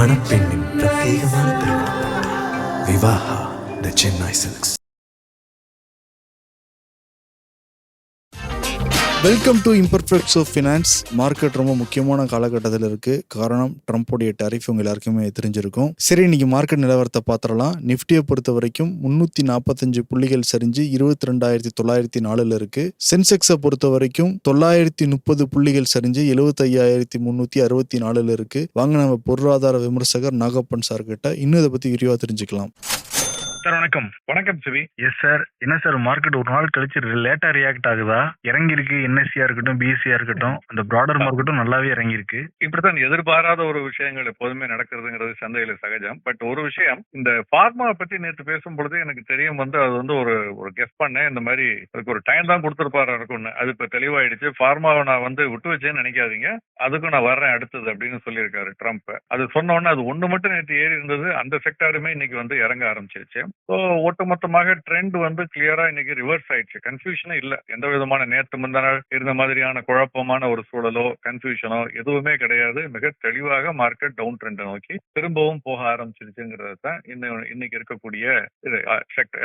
மணப்பெண்ணின் பிரத்யேகமான Vivaha the Chennai silks. Welcome to imperfects of finance market ரொம்ப முக்கியமான காலகட்டத்தில் இருக்கு. காரணம் ட்ரம்ப்போடைய டரிஃப் உங்க எல்லாருக்குமே தெரிஞ்சிருக்கும். சரி இன்னைக்கு மார்க்கெட் நிலவரத்தை பார்த்துடலாம். நிஃப்டியை பொறுத்த வரைக்கும் முன்னூத்தி நாற்பத்தஞ்சு புள்ளிகள் சரிஞ்சு இருபத்தி ரெண்டாயிரத்தி தொள்ளாயிரத்தி நாலுல இருக்கு. சென்செக்ஸை பொறுத்த வரைக்கும் தொள்ளாயிரத்தி முப்பது புள்ளிகள் சரிஞ்சு எழுபத்தையாயிரத்தி முன்னூத்தி அறுபத்தி நாலுல இருக்கு. வாங்க நம்ம பொருளாதார விமர்சகர் நாகப்பன் சார் கிட்ட இன்னும் இதை பத்தி விரிவா தெரிஞ்சுக்கலாம். சார் வணக்கம். வணக்கம் சிவி. எஸ் சார் என்ன சார் மார்க்கெட் ஒரு நாள் கழிச்சு லேட்டா ரியாக்ட் ஆகுதா? இறங்கி இருக்கு என்எஸ்சியா இருக்கட்டும் பிஎஸ்சியா இருக்கட்டும் அந்த ப்ராடர் மார்க்கெட்டும் நல்லாவே இறங்கி இருக்கு இப்படித்தான் எதிர்பாராத ஒரு விஷயங்கள் எப்போதுமே நடக்கிறதுங்கிறது சந்தையில சகஜம். பட் ஒரு விஷயம் இந்த பார்மா பத்தி நேற்று பேசும் பொழுது எனக்கு தெரியும் வந்து அது வந்து ஒரு ஒரு கெஸ் பண்ணேன். இந்த மாதிரி அதுக்கு ஒரு டைம் தான் கொடுத்துருப்பாரு இருக்கும்னு. அது இப்ப தெளிவாயிடுச்சு. பார்மாவை நான் வந்து விட்டு வச்சேன்னு நினைக்காதீங்க. அதுக்கும் நான் வர்றேன் அடுத்தது அப்படின்னு சொல்லியிருக்காரு ட்ரம்ப் அது சொன்ன உடனே அது ஒண்ணு மட்டும் நேற்று ஏறி இருந்தது. அந்த செக்டாருமே இன்னைக்கு வந்து இறங்க ஆரம்பிச்சிருச்சு. ஸோ ஒட்டுமொத்தமாக ட்ரெண்ட் வந்து கிளியரா இன்னைக்கு ரிவர்ஸ் ஆயிடுச்சு. கன்ஃபியூஷனே இல்ல. எந்த விதமான நேற்று முந்தநாள் இருந்த மாதிரியான குழப்பமான ஒரு சூழலோ கன்ஃபியூஷனோ எதுவுமே கிடையாது. மிக தெளிவாக மார்க்கெட் டவுன் ட்ரெண்டை நோக்கி திரும்பவும் போக ஆரம்பிச்சிருச்சுங்கிறது தான் இன்னைக்கு இருக்கக்கூடிய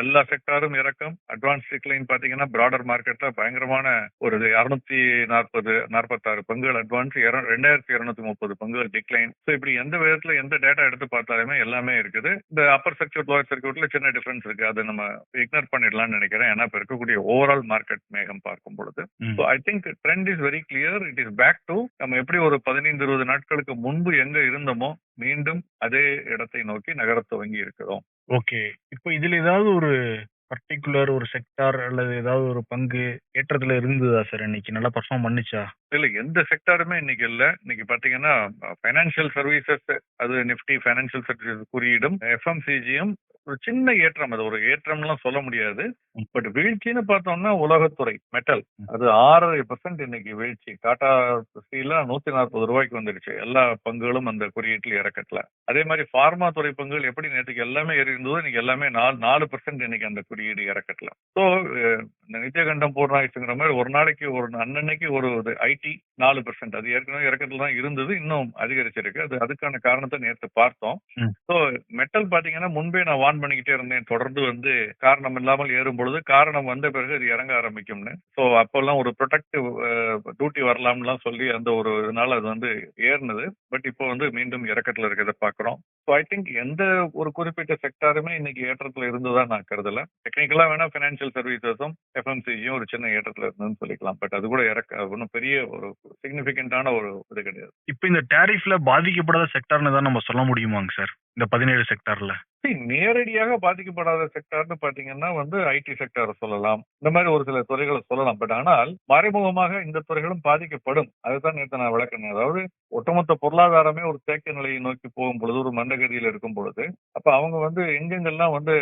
எல்லா செக்டாரும் இறக்கம். அட்வான்ஸ் டிக்ளைன் பாத்தீங்கன்னா பிராடர் மார்க்கெட்ல பயங்கரமான ஒரு அறுநூத்தி நாற்பது நாற்பத்தாறு பங்குகள் அட்வான்ஸ் ரெண்டாயிரத்தி இருநூத்தி முப்பது பங்குகள் டிக்ளைன் ஸோ இப்படி எந்த விதத்துல எந்த டேட்டா எடுத்து பார்த்தாலுமே எல்லாமே இருக்குது. இந்த அப்பர் சர்க்கியூட் லோயர் சர்க்கியூட்ல சின்ன டிஃபரன்ஸ் இருக்கு. அதை நம்ம இக்னோர் பண்ணிடலாம்னு நினைக்கிறேன். ஏன்னா இப்ப இருக்கக்கூடிய ஓவரால் மார்க்கெட் மேகம் பார்க்கும் பொழுது. So I think trend is very clear it is back to நம்ம எப்படி ஒரு பதினைந்து இருபது நாட்களுக்கு முன்பு எங்க இருந்தோமோ மீண்டும் அதே இடத்தை நோக்கி நகரத் துவங்கி இருக்கிறோம். ஓகே இப்போ இதுல ஏதாவது ஒரு பர்டிகுலர் ஒரு செக்டார் அல்லது ஏதாவது ஒரு பங்கு ஏற்றத்துல இருந்ததா சார் இன்னைக்கு? நல்லா பர்ஃபார்ம் பண்ணுச்சா? இல்ல எந்த செக்டாருமே இன்னைக்கு இல்ல. இன்னைக்கு பாத்தீங்கன்னா ஃபைனான்சியல் சர்வீசஸ் அது நிப்டி ஃபைனான்சியல் சர்வீசஸ் குறியீடும் எஃப்எம்சிஜியும் ஒரு சின்ன ஏற்றம். அது ஒரு ஏற்றம்லாம் சொல்ல முடியாது. பட் வீழ்ச்சின்னு பார்த்தோம்னா உலகத்துறை மெட்டல். அது ஆறரை பெர்சென்ட் இன்னைக்கு வீழ்ச்சி. டாடா ஸ்டீல நூத்தி நாற்பது ரூபாய்க்கு வந்துடுச்சு எல்லா பங்குகளும் அந்த குறியீட்டுல இறக்கத்துல. அதே மாதிரி பார்மா துறை பங்குகள் எப்படி நேற்றுக்கு எல்லாமே ஏறி இருந்ததோ இன்னைக்கு எல்லாமே நாலு நாலு பெர்சென்ட் இன்னைக்கு அந்த குறியீடு இறக்கத்துல. ஸோ இந்த நித்தியகண்டம் பூர்ணாயுசுங்கிற மாதிரி ஒரு நாளைக்கு ஒரு அன்னன்னைக்கு ஒரு ஐடி நாலு பெர்சென்ட் அது ஏற்கனவே இறக்கத்துல தான் இருந்தது இன்னும் அதிகரிச்சிருக்கு. அது அதுக்கான காரணத்தை நேற்று பார்த்தோம். ஸோ மெட்டல் பாத்தீங்கன்னா முன்பே நான் வான் பண்ணிக்கிட்டே இருந்தேன். தொடர்ந்து வந்து காரணம் இல்லாமல் ஏறும் பொழுது காரணம் வந்த பிறகு அது இறங்க ஆரம்பிக்கும்னு. ஸோ அப்பெல்லாம் ஒரு ப்ரொடக்டிவ் டியூட்டி வரலாம்லாம் சொல்லி அந்த ஒரு இதனால அது வந்து ஏறினது. பட் இப்போ வந்து மீண்டும் இறக்கத்துல இருக்கிறத பாக்குறோம் ஸோ ஐ திங்க் எந்த ஒரு குறிப்பிட்ட செக்டாருமே இன்னைக்கு ஏற்றத்துல இருந்ததா நான் கருதல. டெக்னிக்கலா வேணா ஃபைனான்சியல் சர்வீசஸும் எஃப்எம்சியும் ஒரு சின்ன ஏற்றத்துல இருந்ததுன்னு சொல்லிக்கலாம். பட் அது கூட இறக்க ஒன்றும் பெரிய ஒரு சிக்னிபிகண்டான ஒரு இது கிடையாது. இப்போ இந்த டேரிஃப்ல பாதிக்கப்படாத செக்டர்னு தான் நம்ம சொல்ல முடியுமாங்க சார் இந்த பதினேழு செக்டார்ல நேரடியாக பாதிக்கப்படாத செக்டார்னு பாத்தீங்கன்னா வந்து ஐடி செக்டார் சொல்லலாம். இந்த மாதிரி ஒரு சில துறைகளை சொல்லலாம். பட் ஆனால் மறைமுகமாக இந்த துறைகளும் பாதிக்கப்படும். அதுதான் நேற்று நான் விளக்கினேன். அதாவது ஒட்டுமொத்த பொருளாதாரமே ஒரு தேக்க நிலையை நோக்கி போகும் பொழுது ஒரு மந்தகதியில் இருக்கும் பொழுது அப்ப அவங்க வந்து எங்கெங்கெல்லாம் வந்து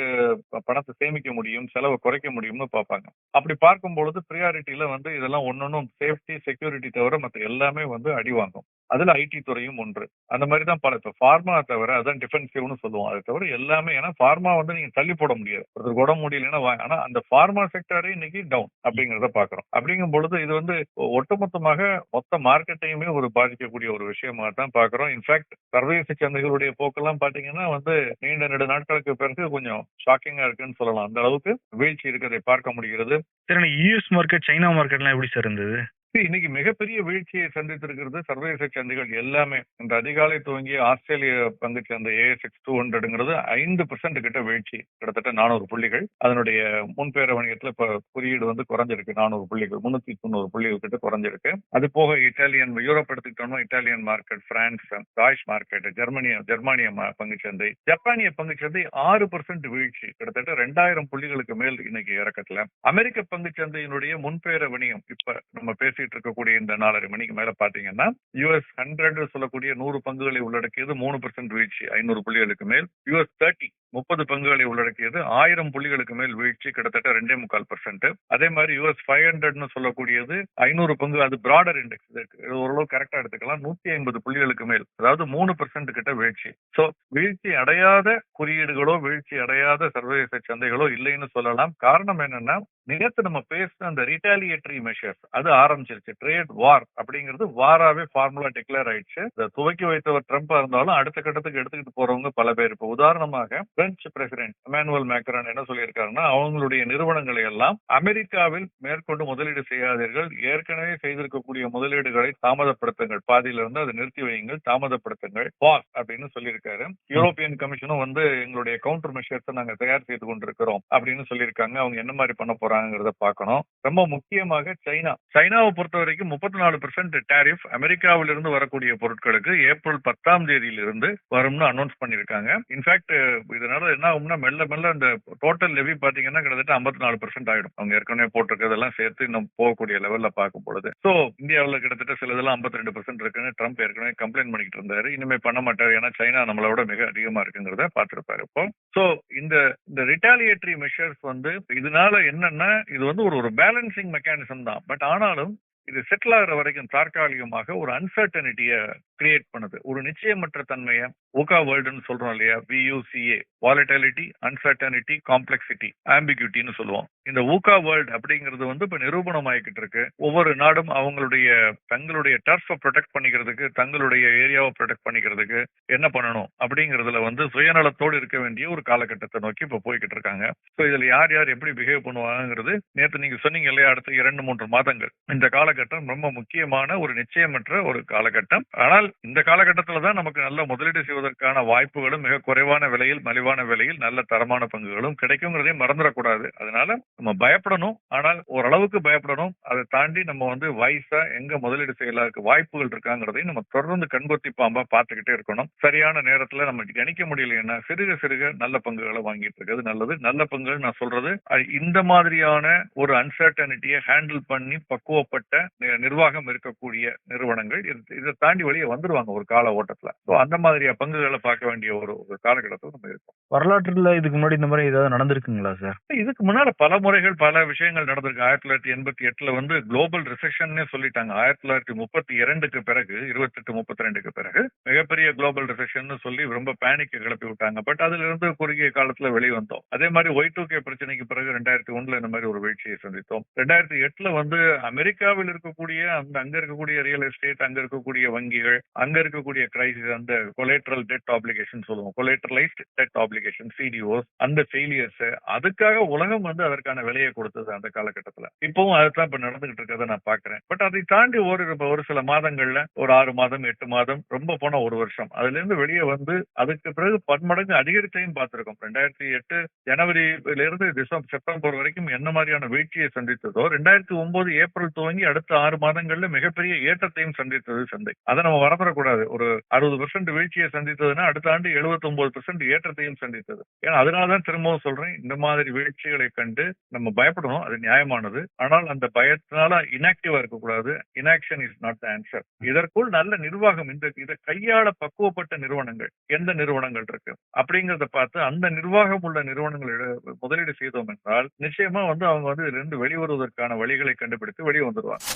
பணத்தை சேமிக்க முடியும் செலவை குறைக்க முடியும்னு பார்ப்பாங்க அப்படி பார்க்கும் பொழுது ப்ரியாரிட்டியில வந்து இதெல்லாம் ஒன்னொன்னும் சேஃப்டி செக்யூரிட்டி தவிர மற்ற எல்லாமே வந்து அடி வாங்கும். அதுல ஐடி துறையும் ஒன்று. அந்த மாதிரி தான் பல இப்ப ஃபார்மா தவிர அதான் டிஃபென்சிவ்னு சொல்லுவோம். அதை தவிர எல்லாமே ஏன்னா ஃபார்மா வந்து நீங்க தள்ளி போட முடியாது. ஒருத்தர் உடம்பு முடியலன்னா ஆனா அந்த ஃபார்மா செக்டரே இன்னைக்கு டவுன் அப்படிங்கறத பாக்குறோம். அப்படிங்கும் பொழுது இது வந்து ஒட்டுமொத்தமாக மொத்த மார்க்கெட்டையுமே ஒரு பாதிக்கக்கூடிய ஒரு விஷயமா தான் பாக்குறோம். இன்ஃபேக்ட் சர்வதேச சந்தைகளுடைய போக்கெல்லாம் பாத்தீங்கன்னா வந்து நீண்ட நெடு நாட்களுக்கு பிறகு கொஞ்சம் ஷாக்கிங்கா இருக்குன்னு சொல்லலாம். அந்த அளவுக்கு வீழ்ச்சி இருக்கிறதை பார்க்க முடிகிறது. சரி யூஎஸ் மார்க்கெட் சைனா மார்க்கெட்லாம் எப்படி சார் இருந்தது? இன்னைக்கு மிகப்பெரிய வீழ்ச்சியை சந்தித்திருக்கிறது சர்வதேச சந்தைகள் எல்லாமே. இந்த அதிகாலை துவங்கிய ஆஸ்திரேலிய பங்கு சந்தை ஏஎஸ்எக்ஸ் டூ ஹண்ட்ரட்ங்கிறது ஐந்து பர்சன்ட் கிட்ட வீழ்ச்சி. கிட்டத்தட்ட நானூறு புள்ளிகள். அதனுடைய முன்பேர வணிகத்துல இப்ப குறியீடு வந்து குறைஞ்சிருக்கு. நானூறு புள்ளிகள் முன்னூத்தி தொண்ணூறு புள்ளிகள் கிட்ட குறைஞ்சிருக்கு. அது போக இட்டாலியன் யூரோப் எடுத்துக்கிட்டோம்னா Italian market France toys market ஜெர்மனிய ஜெர்மானிய ம- பங்குச் சந்தை ஜப்பானிய பங்கு சந்தை ஆறு பர்சன்ட் வீழ்ச்சி. கிட்டத்தட்ட ரெண்டாயிரம் புள்ளிகளுக்கு மேல் இன்னைக்கு இறக்கத்துல. அமெரிக்க பங்குச் சந்தையினுடைய முன்பேர வணிகம் இப்ப நம்ம பேசிட்டு இருக்கக்கூடிய இந்த நாலரை மணிக்கு மேல பாத்தீங்கன்னா யூஎஸ் ஹண்ட்ரட் சொல்லக்கூடிய நூறு பங்குகளை உள்ளடக்கியது மூணு பர்சன்ட் வீழ்ச்சி ஐநூறு புள்ளிகளுக்கு மேல். யூஎஸ் தேர்ட்டி முப்பது பங்குகளை உள்ளடக்கியது. ஆயிரம் புள்ளிகளுக்கு மேல் வீழ்ச்சி கிட்டத்தட்ட ரெண்டே முக்கால் பர்சன்ட் அதே மாதிரி யூஎஸ் ஃபைவ் ஹண்ட்ரட்னு சொல்லக்கூடியது ஐநூறு பங்கு அது பிராடர் இண்டெக்ஸ் இது ஓரளவு கரெக்டா எடுத்துக்கலாம். நூத்தி ஐம்பது புள்ளிகளுக்கு மேல் அதாவது மூணு பர்சன்ட் கிட்ட வீழ்ச்சி. சோ வீழ்ச்சி அடையாத குறியீடுகளோ வீழ்ச்சி அடையாத சர்வதேச சந்தைகளோ இல்லைன்னு சொல்லலாம். காரணம் என்னன்னா நேற்று நம்ம பேசின அந்த ரிட்டாலியேட்டரி மெஷர்ஸ் அது ஆரம்பிச்சிருச்சு. ட்ரேட் வார் அப்படிங்கிறது வாராவே ஃபார்முலா டிக்ளேர் ஆயிடுச்சு. இதை துவக்கி வைத்தவர் ட்ரம்ப் இருந்தாலும் அடுத்த கட்டத்துக்கு எடுத்துக்கிட்டு போறவங்க பல பேர். இப்போ உதாரணமாக பிரெஞ்சு பிரசிடென்ட் எமானுவல் மேக்ரான் என்ன சொல்லியிருக்காருன்னா அவங்களுடைய நிறுவனங்களை எல்லாம் அமெரிக்காவில் மேற்கொண்டு முதலீடு செய்யாதீர்கள். ஏற்கனவே செய்திருக்கக்கூடிய முதலீடுகளை தாமதப்படுத்துங்கள். பாதியிலிருந்து அதை நிறுத்தி வையுங்கள். தாமதப்படுத்துங்கள். பாஸ் அப்படின்னு சொல்லியிருக்காரு. யூரோப்பியன் கமிஷனும் வந்து எங்களுடைய கவுண்டர் மெஷர்ஸை நாங்கள் தயார் செய்து கொண்டிருக்கிறோம் அப்படின்னு சொல்லியிருக்காங்க. அவங்க என்ன மாதிரி பண்ண போறாங்கிறத பார்க்கணும். ரொம்ப முக்கியமாக சைனா. சைனாவை பொறுத்த வரைக்கும் முப்பத்தி நாலு பெர்சென்ட் டேரிஃப் அமெரிக்காவிலிருந்து வரக்கூடிய பொருட்களுக்கு ஏப்ரல் பத்தாம் தேதியிலிருந்து வரும்னு அனௌன்ஸ் பண்ணியிருக்காங்க. இன்ஃபேக்ட் இது அதனால என்ன ஆகும்னா மெல்ல மெல்ல அந்த டோட்டல் லெவி பாத்தீங்கன்னா கிட்டத்தட்ட ஐம்பத்தி நாலு பெர்சென்ட் ஆயிடும். அவங்க ஏற்கனவே போட்டிருக்கிறதெல்லாம் சேர்த்து இன்னும் போகக்கூடிய லெவல்ல பார்க்கும் பொழுது. சோ இந்தியாவில் கிட்டத்தட்ட சிலதெல்லாம் ஐம்பத்தி ரெண்டு பெர்சென்ட் இருக்குன்னு ட்ரம்ப் ஏற்கனவே கம்ப்ளைண்ட் பண்ணிட்டு இருந்தாரு. இனிமே பண்ண மாட்டாரு. ஏன்னா சைனா நம்மளோட மிக அதிகமா இருக்குங்கிறத பார்த்திருப்பாரு இப்போ. சோ இந்த இந்த ரிட்டாலியேட்டரி மெஷர்ஸ் வந்து இதனால என்னன்னா இது வந்து ஒரு ஒரு பேலன்சிங் மெக்கானிசம் தான். பட் ஆனாலும் இது செட்டில் ஆகிற வரைக்கும் தற்காலிகமாக ஒரு அன்சர்டனிட்டியை கிரியேட் பண்ணுது. ஒரு நிச்சயமற்ற தன்மையை ஓகா வேர்ல்டுன்னு சொல்றோம் இல்லையா? வியூசிஏ வாலட்டிலிட்டி அன்சர்டனிட்டி காம்ப்ளெக்சிட்டி ஆம்பிகியூட்டின்னு சொல்லுவோம். இந்த ஊகா வேர்ல்ட் அப்படிங்கிறது வந்து இப்ப நிரூபணம் ஆகிக்கிட்டு இருக்கு. ஒவ்வொரு நாடும் அவங்களுடைய தங்களுடைய டர்ஃபை ப்ரொடெக்ட் பண்ணிக்கிறதுக்கு தங்களுடைய ஏரியாவை ப்ரொடெக்ட் பண்ணிக்கிறதுக்கு என்ன பண்ணணும்? அப்படிங்கறதுல வந்து சுயநலத்தோடு இருக்க வேண்டிய ஒரு காலகட்டத்தை நோக்கி இப்ப போய்கிட்டு இருக்காங்க. ஸோ இதுல யார் யார் எப்படி பிஹேவ் பண்ணுவாங்கிறது நேற்று நீங்க சொன்னீங்க இல்லையா? அடுத்த இரண்டு மூன்று மாதங்கள். இந்த காலகட்டம் ரொம்ப முக்கியமான ஒரு நிச்சயமற்ற ஒரு காலகட்டம். ஆனால் இந்த காலகட்டத்தில் தான் நமக்கு நல்ல முதலீடு செய்வதற்கான வாய்ப்புகளும் மிக குறைவான விலையில் மலிவான விலையில் நல்ல தரமான பங்குகளும் கிடைக்குங்கிறதையும் மறந்துடக்கூடாது. அதனால நம்ம பயப்படணும். ஆனால் ஓரளவுக்கு பயப்படணும். அதை தாண்டி நம்ம வந்து வயசா எங்க முதலீடு செய்யலாம் வாய்ப்புகள் இருக்காங்கிறதையும் நம்ம தொடர்ந்து கண்கொத்தி பாம்பா பார்த்துக்கிட்டே இருக்கணும். சரியான நேரத்துல நம்ம கணிக்க முடியலன்னா சிறுக சிறுக நல்ல பங்குகளை வாங்கிட்டு இருக்கிறது நல்லது. நல்ல பங்குகள் நான் சொல்றது அது இந்த மாதிரியான ஒரு அன்சர்டனிட்டியை ஹேண்டில் பண்ணி பக்குவப்பட்ட நிர்வாகம் இருக்கக்கூடிய நிறுவனங்கள் இது- தாண்டி வெளியே வந்துருவாங்க ஒரு கால ஓட்டத்துல. அந்த மாதிரியா பங்குகளை பார்க்க வேண்டிய ஒரு ஒரு காலகட்டத்தில் நம்ம இருக்கோம். வரலாற்றுல இதுக்கு முன்னாடி இந்த மாதிரி ஏதாவது நடந்திருக்குங்களா சார்? இதுக்கு முன்னால பல முறைகள் பல விஷயங்கள் நடந்திருக்கு. ஆயிரத்தி தொள்ளாயிரத்தி எண்பத்தி எட்டுல வந்து குளோபல் ரிசெஷன்னே சொல்லிட்டாங்க. ஆயிரத்தி தொள்ளாயிரத்தி முப்பத்தி இரண்டுக்கு பிறகு இருபத்தெட்டு முப்பத்தி ரெண்டுக்கு பிறகு மிகப்பெரிய குளோபல் ரிசெஷன் சொல்லி ரொம்ப பேனிக் கிளப்பி விட்டாங்க. பட் அதுல இருந்து குறுகிய காலத்துல வெளியே வந்தோம். அதே மாதிரி ஒய் டூ கே பிரச்சனைக்கு பிறகு ரெண்டாயிரத்தி ஒண்ணுல இந்த மாதிரி ஒரு வீழ்ச்சியை சந்தித்தோம். ரெண்டாயிரத்தி எட்டுல வந்து அமெரிக்காவில் இருக்கக்கூடிய அந்த அங்க இருக்கக்கூடிய ரியல் எஸ்டேட் அங்க இருக்கக்கூடிய வங்கிகள் அங்க இருக்கக்கூடிய கிரைசிஸ் அந்த கொலேட்ரல் டெட் ஆப்ளிகேஷன் சொல்லுவோம். கொலேட்ரலைஸ்ட் டெட் ஆப்ளிகேஷன் சிடிஓஸ் அந்த ஃபெயிலியர்ஸ் அதுக்காக உலகம் வந்து அதற்கான விலையை கொடுத்தது அந்த காலகட்டத்துல. இப்பவும் அதுதான் இப்ப நடந்துகிட்டு இருக்கிறத நான் பாக்குறேன். பட் அதை தாண்டி ஒரு ஒரு சில மாதங்கள்ல ஒரு ஆறு மாதம் எட்டு மாதம் ரொம்ப போன ஒரு வருஷம். அதுல இருந்து வெளியே வந்து அதுக்கு பிறகு பன்மடங்கு அதிகரித்தையும் பார்த்திருக்கோம். ரெண்டாயிரத்தி எட்டு ஜனவரியிலிருந்து டிசம்பர் செப்டம்பர் வரைக்கும் என்ன மாதிரியான வீழ்ச்சியை சந்தித்ததோ ரெண்டாயிரத்தி ஒன்பது ஏப்ரல் துவங்கி அடுத்த ஆறு மாதங்கள்ல மிகப்பெரிய ஏற்றத்தையும் சந்தித்தது சந்தை. அதை நம்ம மறந்துடக்கூடாது. ஒரு அறுபது பெர்சென்ட் வீழ்ச்சியை சந்தித்ததுன்னா அடுத்த ஆண்டு 79% ஒன்பது பெர்சென்ட் ஏற்றத்தையும் சந்தித்தது. ஏன்னா அதனாலதான் திரும்பவும் சொல்றேன் இந்த மாதிரி வீழ்ச்சிகளை கண்டு நம்ம பயப்படணும். அது நியாயமானது. ஆனால் அந்த பயத்தினால இனாக்டிவா இருக்கக்கூடாது. Inaction is not the answer இதற்குள் நல்ல நிர்வாகம் இந்த இதை கையாள பக்குவப்பட்ட நிறுவனங்கள் எந்த நிறுவனங்கள் இருக்கு? அப்படிங்கறத பார்த்து அந்த நிர்வாகம் உள்ள நிறுவனங்களிட முதலீடு செய்தோம் என்றால் நிச்சயமா வந்து அவங்க வந்து இதுல இருந்து வெளிவருவதற்கான வழிகளை கண்டுபிடித்து வெளியே வந்துருவாங்க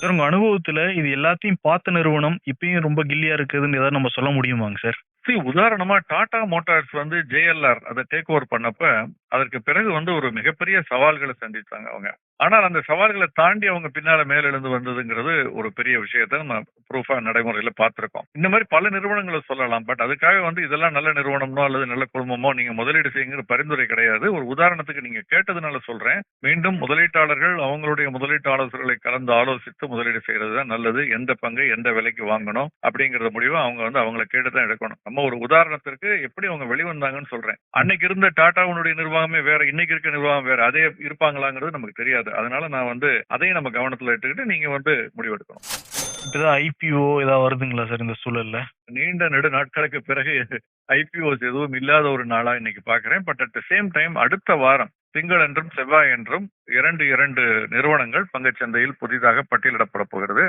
சார் உங்க அனுபவத்துல இது எல்லாத்தையும் பார்த்த நிறுவனம் இப்பயும் ரொம்ப கில்லியா இருக்குதுன்னு ஏதாவது நம்ம சொல்ல முடியுமாங்க சார்? சி உதாரணமா டாடா மோட்டார்ஸ் வந்து ஜேஎல்ஆர் அதை டேக் ஓவர் பண்ணப்ப அதற்கு பிறகு வந்து ஒரு மிகப்பெரிய சவால்களை சந்தித்தாங்க அவங்க. ஆனால் அந்த சவால்களை தாண்டி அவங்க பின்னால மேலெழுந்து வந்ததுங்கிறது ஒரு பெரிய விஷயத்த நம்ம ப்ரூஃபா நடைமுறையில பார்த்திருக்கோம். இந்த மாதிரி பல நிறுவனங்களை சொல்லலாம். பட் அதுக்காக வந்து இதெல்லாம் நல்ல நிறுவனமோ அல்லது நல்ல குழுமமோ நீங்க முதலீடு செய்யுங்கிற பரிந்துரை கிடையாது. ஒரு உதாரணத்துக்கு நீங்க கேட்டதுனால சொல்றேன். மீண்டும் முதலீட்டாளர்கள் அவங்களுடைய முதலீட்டாளர்களை கலந்து ஆலோசித்து முதலீடு செய்யறது தான் நல்லது. எந்த பங்கு எந்த விலைக்கு வாங்கணும் அப்படிங்கறத முடிவு அவங்க வந்து அவங்கள கேட்டு தான் எடுக்கணும். நம்ம ஒரு உதாரணத்திற்கு எப்படி அவங்க வெளிவந்தாங்கன்னு சொல்றேன். அன்னைக்கு இருந்த டாடாவுடைய நிர்வாகமே வேற இன்னைக்கு இருக்க நிர்வாகம் வேற. அதே இருப்பாங்களாங்கிறது நமக்கு தெரியாது. அதனால நான் வந்து அதையும் நம்ம கவனத்துல எடுத்துக்கிட்டு நீங்க வந்து முடிவெடுக்கணும். இப்பதான் ஐபிஓ ஏதாவது வருதுங்களா சார் இந்த சூழல்ல? நீண்ட நெடு நாட்களுக்கு பிறகு ஐபிஓஸ் எதுவும் இல்லாத ஒரு நாளா இன்னைக்கு பாக்குறேன். But at the same time அடுத்த வாரம் திங்கள் என்றும் செவ்வாய் என்றும் இரண்டு இரண்டு நிறுவனங்கள் பங்குச்சந்தையில் புதிதாக பட்டியலிடப்பட போகிறது.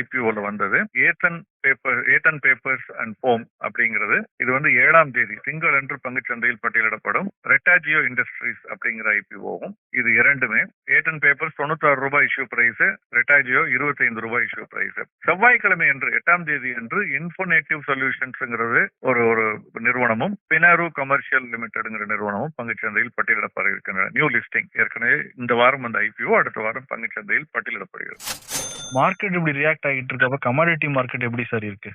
ஐபிஓல வந்தது. ஏத்தன் பேப்பர் ஏத்தன் பேப்பர்ஸ் அண்ட் போம் அப்படிங்கிறது இது வந்து ஏழாம் தேதி திங்கள் என்று பங்குச்சந்தையில் பட்டியலிடப்படும் ரெட்டாஜியோ இண்டஸ்ட்ரீஸ் அப்படிங்கிற ஐபிஓவும் இது இரண்டுமே. ஏத்தன் பேப்பர்ஸ் தொண்ணூத்தாறு ரூபாய் இஷ்யூ பிரைஸ் ரெட்டாஜியோ இருபத்தி ஐந்து ரூபாய் இஷ்யூ பிரைஸ் செவ்வாய்க்கிழமை என்று எட்டாம் தேதி என்று இன்ஃபோனேட்டிவ் சொல்யூஷன்ஸ்ங்கிறது ஒரு ஒரு நிறுவனமும் பினாரு கமர்ஷியல் லிமிடெட்ங்கிற நிறுவனமும் பங்குச்சந்தையில் பட்டியலிடப்பட இருக்கின்றன நியூ லிஸ்டிங் ஏற்கனவே இந்த வாரம் அந்த ஐபிஓ அடுத்த வாரம் பங்குச்சந்தையில் பட்டியலிடப்படுகிறது. மார்க்கெட் இப்படி ரியாக்ட் ஆகிட்டு இருக்கப்ப கமாடிட்டி மார்க்கெட் எப்படி சார் இருக்கு?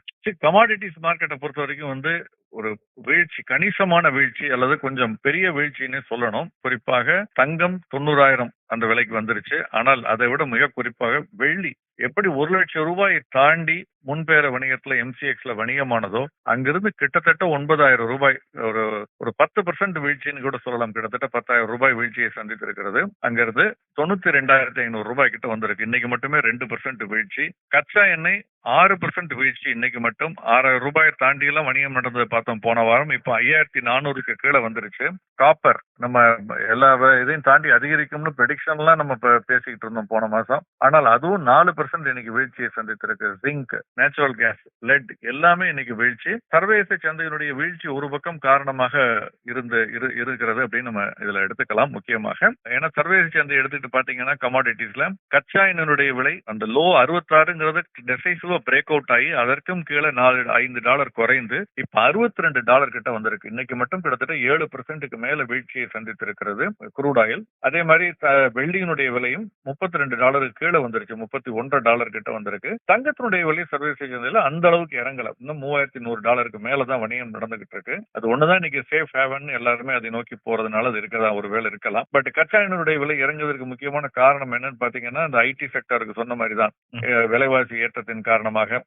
கமாடிட்டிஸ் மார்க்கெட்டை பொறுத்த வரைக்கும் வந்து ஒரு வீழ்ச்சி கணிசமான வீழ்ச்சி அல்லது கொஞ்சம் பெரிய வீழ்ச்சின்னு சொல்லணும். குறிப்பாக தங்கம் தொண்ணூறாயிரம் அந்த விலைக்கு வந்துருச்சு. ஆனால் அதை விட மிக குறிப்பாக வெள்ளி. எப்படி ஒரு லட்சம் ரூபாயை தாண்டி முன்பேற வணிகத்துல எம்சிஎக்ஸ்ல வணிகமானதோ அங்கிருந்து கிட்டத்தட்ட ஒன்பதாயிரம் ரூபாய் ஒரு ஒரு பத்து பர்சன்ட் வீழ்ச்சின்னு கூட சொல்லலாம். கிட்டத்தட்ட பத்தாயிரம் ரூபாய் வீழ்ச்சியை சந்தித்திருக்கிறது. அங்கிருந்து தொண்ணூத்தி ரெண்டாயிரத்தி ஐநூறு ரூபாய் கிட்ட வந்திருக்கு. இன்னைக்கு மட்டுமே ரெண்டு பர்சன்ட் வீழ்ச்சி. கச்சா எண்ணெய் ஆறு பர்சன்ட் வீழ்ச்சி இன்னைக்கு மட்டும். ஆறாயிரம் ரூபாயை தாண்டி எல்லாம் வணிகம் நடந்ததை பார்த்தோம் போன வாரம். இப்போ ஐயாயிரத்தி நானூறுக்கு கீழே வந்துருச்சு. காப்பர் நம்ம எல்லா இதையும் தாண்டி அதிகரிக்கும்னு ப்ரெடிக்ஷன்லாம் நம்ம பேசிக்கிட்டு இருந்தோம் போன மாசம். ஆனால் அதுவும் நாலு பெர்சன்ட் இன்னைக்கு வீழ்ச்சியை சந்தித்திருக்கு. ஜிங்க் நேச்சுரல் கேஸ் லெட் எல்லாமே இன்னைக்கு வீழ்ச்சி. சர்வதேச சந்தையினுடைய வீழ்ச்சி ஒரு பக்கம் காரணமாக இருந்து இருக்கிறது அப்படின்னு நம்ம இதுல எடுத்துக்கலாம் முக்கியமாக. ஏன்னா சர்வதேச சந்தை எடுத்துக்கிட்டு பாத்தீங்கன்னா கமாடிட்டிஸ்ல கச்சா எண்ணெயுடைய விலை அந்த லோ அறுபத்தாறுங்கிறது டெசைசிவா பிரேக் அவுட் ஆகி அதற்கும் கீழே நாலு ஐந்து டாலர் குறைந்து இப்ப அறுபத்தி ரெண்டு டாலர் கிட்ட வந்திருக்கு. இன்னைக்கு மட்டும் கிட்டத்தட்ட ஏழு பெர்சென்ட்டுக்கு மேல வீழ்ச்சியை சந்தித்திருக்கிறது குரூட் ஆயில் அதே மாதிரி வெள்ளியினுடைய விலையும் முப்பத்தி ரெண்டு டாலருக்கு கீழே வந்துருச்சு. முப்பத்தி ஒன்றரை டாலர் கிட்ட வந்திருக்கு. தங்கத்தினுடைய விலை சர்வதேச சந்தையில அந்த அளவுக்கு இறங்கல. இன்னும் மூவாயிரத்தி நூறு டாலருக்கு மேலதான் வணிகம் நடந்துகிட்டு இருக்கு. அது ஒண்ணுதான் இன்னைக்கு சேஃப் ஹேவன் எல்லாருமே அதை நோக்கி போறதுனால அது இருக்கதா ஒரு வேலை இருக்கலாம். பட் கச்சா எண்ணெயுடைய விலை இறங்குவதற்கு முக்கியமான காரணம் என்னன்னு பாத்தீங்கன்னா அந்த ஐடி செக்டருக்கு சொன்ன மாதிரி தான். விலைவாசி ஏற்றத்தின் காரணமாக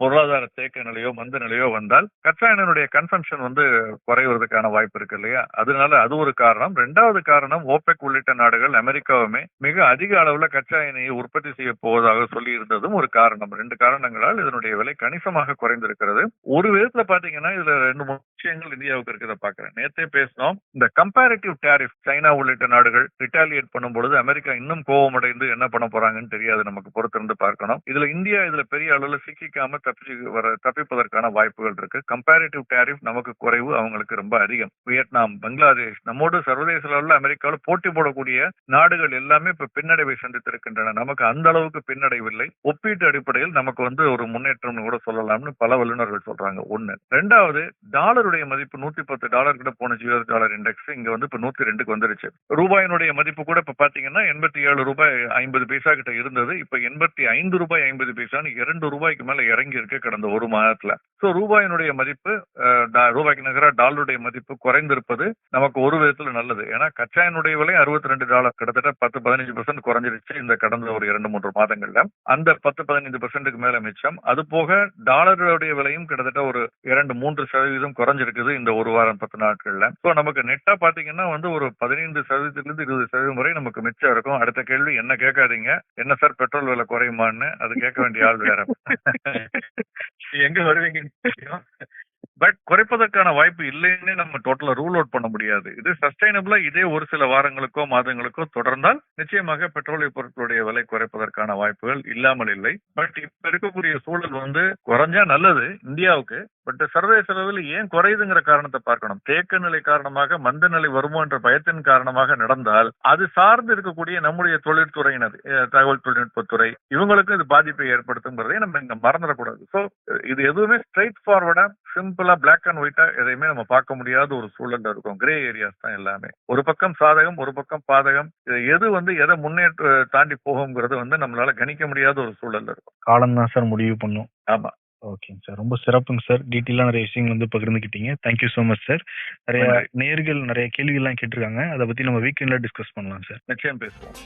பொருளாதார தேக்க நிலையோ மந்த நிலையோ வந்தால் கச்சா எண்ணெயுடைய கன்சம்ஷன் வந்து குறைவதற்கான வாய்ப்பு இருக்கு இல்லையா? அதனால அது ஒரு காரணம். ரெண்டாவது காரணம் ஓபெக் உள்ளிட்ட நாடுகள் அமெரிக்காவுமே மிக அதிக அளவுல கச்சா எண்ணெயை உற்பத்தி செய்ய போவதாக சொல்லி இருந்ததும் ஒரு காரணம். ரெண்டு காரணங்களால் இதனுடைய விலை கணிசமாக குறைந்திருக்கிறது. ஒரு விதத்துல பாத்தீங்கன்னா இதுல ரெண்டு மூணு விஷயங்கள் இந்தியாவுக்கு இருக்கிறத பாக்குறேன். நேத்தே பேசினோம். இந்த கம்பேரிட்டிவ் டேரிஃப் சைனா உள்ளிட்ட நாடுகள் ரிட்டாலியேட் பண்ணும் பொழுது அமெரிக்கா இன்னும் கோபமடைந்து என்ன பண்ண போறாங்கன்னு தெரியாது. நமக்கு பொறுத்திருந்து பார்க்கணும். இதுல இந்தியா இதுல பெரிய அளவுல சிக்கிக்காம தப்பி வர தப்பிப்பதற்கான வாய்ப்புகள் இருக்கு. கம்பேரிட்டிவ் டேரிஃப் நமக்கு குறைவு அவங்களுக்கு ரொம்ப அதிகம். வியட்நாம் பங்களாதேஷ் நம்ம சர்வதேச அளவில் அமெரிக்காவில் போட்டி போடக்கூடிய நாடுகள் எல்லாமே இப்ப பின்னடைவை சந்தித்திருக்கின்றன. நமக்கு அந்த அளவுக்கு பின்னடைவில்லை. ஒப்பீட்டு அடிப்படையில் நமக்கு வந்து ஒரு முன்னேற்றம்னு கூட சொல்லலாம்னு பல வல்லுநர்கள் சொல்றாங்க. ஒண்ணு. ரெண்டாவது டாலருடைய மதிப்பு நூத்தி பத்து டாலர் கிட்ட போன யூஎஸ் டாலர் இண்டெக்ஸ் இங்க வந்து இப்ப நூத்தி ரெண்டுக்கு வந்துருச்சு. ரூபாயினுடைய மதிப்பு கூட இப்ப பாத்தீங்கன்னா எண்பத்தி ஏழு ரூபாய் ஐம்பது பைசா கிட்ட இருந்தது. இப்ப எண்பத்தி ஐந்து ரூபாய் ஐம்பது பைசான்னு இரண்டு ரூபாய்க்கு மேல இறங்கி இருக்கு கடந்த ஒரு மாதத்துல. சோ ரூபாயினுடைய மதிப்பு ரூபாய்க்கு நிகரா டாலருடைய மதிப்பு குறைந்திருப்பது நமக்கு ஒரு நல்லது. ஏன்னா கச்சா எண்ணெயுடைய விலை அறுபத்தி ரெண்டு டாலர். கிட்டத்தட்ட பத்து பதினஞ்சு பர்சன்ட் குறைஞ்சிருச்சு இந்த கடந்த ஒரு இரண்டு மூன்று மாதங்கள்ல. அந்த பத்து பதினைந்து பர்சன்ட்டுக்கு மேல மிச்சம். அது போக டாலருடைய விலையும் கிட்டத்தட்ட ஒரு இரண்டு மூன்று சதவீதம் குறைஞ்சிருக்குது இந்த ஒரு வாரம் பத்து நாட்கள்ல. சோ நமக்கு நெட்டா பாத்தீங்கன்னா வந்து ஒரு பதினைந்து சதவீதத்திலிருந்து இருபது சதவீதம் வரை நமக்கு மிச்சம் இருக்கும். அடுத்த கேள்வி என்ன கேட்காதீங்க? என்ன சார் பெட்ரோல் விலை குறையுமான்னு? அது கேட்க வேண்டிய ஆள் வேற. எங்க தெரியும். பட் குறைப்பதற்கான வாய்ப்பு இல்லைன்னு நம்ம டோட்டலா ரூல் அவுட் பண்ண முடியாது. இது சஸ்டைனபிளா இதே ஒரு சில வாரங்களுக்கோ மாதங்களுக்கோ தொடர்ந்தால் நிச்சயமாக பெட்ரோலிய பொருட்களுடைய விலை குறைப்பதற்கான வாய்ப்புகள் இல்லாமல் இல்லை. பட் இப்ப இருக்கக்கூடிய சூழல் வந்து குறைஞ்சா நல்லது இந்தியாவுக்கு. பட் சர்வதேச அளவில் ஏன் குறையுதுங்கிற காரணத்தை பார்க்கணும். தேக்க நிலை காரணமாக மந்த நிலை வருமோ என்ற பயத்தின் காரணமாக நடந்தால் அது சார்ந்து இருக்கக்கூடிய நம்முடைய தொழில்துறையினர் தகவல் தொழில்நுட்பத்துறை இவங்களுக்கு இது பாதிப்பை ஏற்படுத்துங்கிறதை நம்ம இங்க மறந்துடக்கூடாது. ஸோ இது எதுவுமே ஸ்ட்ரைட் ஃபார்வர்டா சிம் சிம்பிளா பிளாக் அண்ட் ஒயிட்டா எதையுமே நம்ம பார்க்க முடியாத ஒரு சூழல்ல இருக்கும். கிரே ஏரியாஸ் தான் எல்லாமே. ஒரு பக்கம் சாதகம் ஒரு பக்கம் பாதகம். இது எது வந்து எதை முன்னேற்ற தாண்டி போகுங்கிறது வந்து நம்மளால கணிக்க முடியாத ஒரு சூழல்ல இருக்கும். காலம் தான் சார் முடிவு பண்ணும். ஆமா. ஓகேங்க சார். ரொம்ப சிறப்புங்க சார். டீட்டெயிலாக நிறைய விஷயங்கள் வந்து பகிர்ந்துக்கிட்டீங்க. தேங்க்யூ ஸோ மச் சார் நிறைய. நேர்கள் நிறைய கேள்விகள்லாம் கேட்டிருக்காங்க. அதை பத்தி நம்ம வீக்கெண்ட்ல டிஸ்கஸ் பண்ணலாம் சார். நிச்சயம் பேசுவோம்.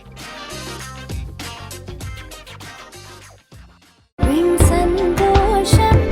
சந்தோஷம்.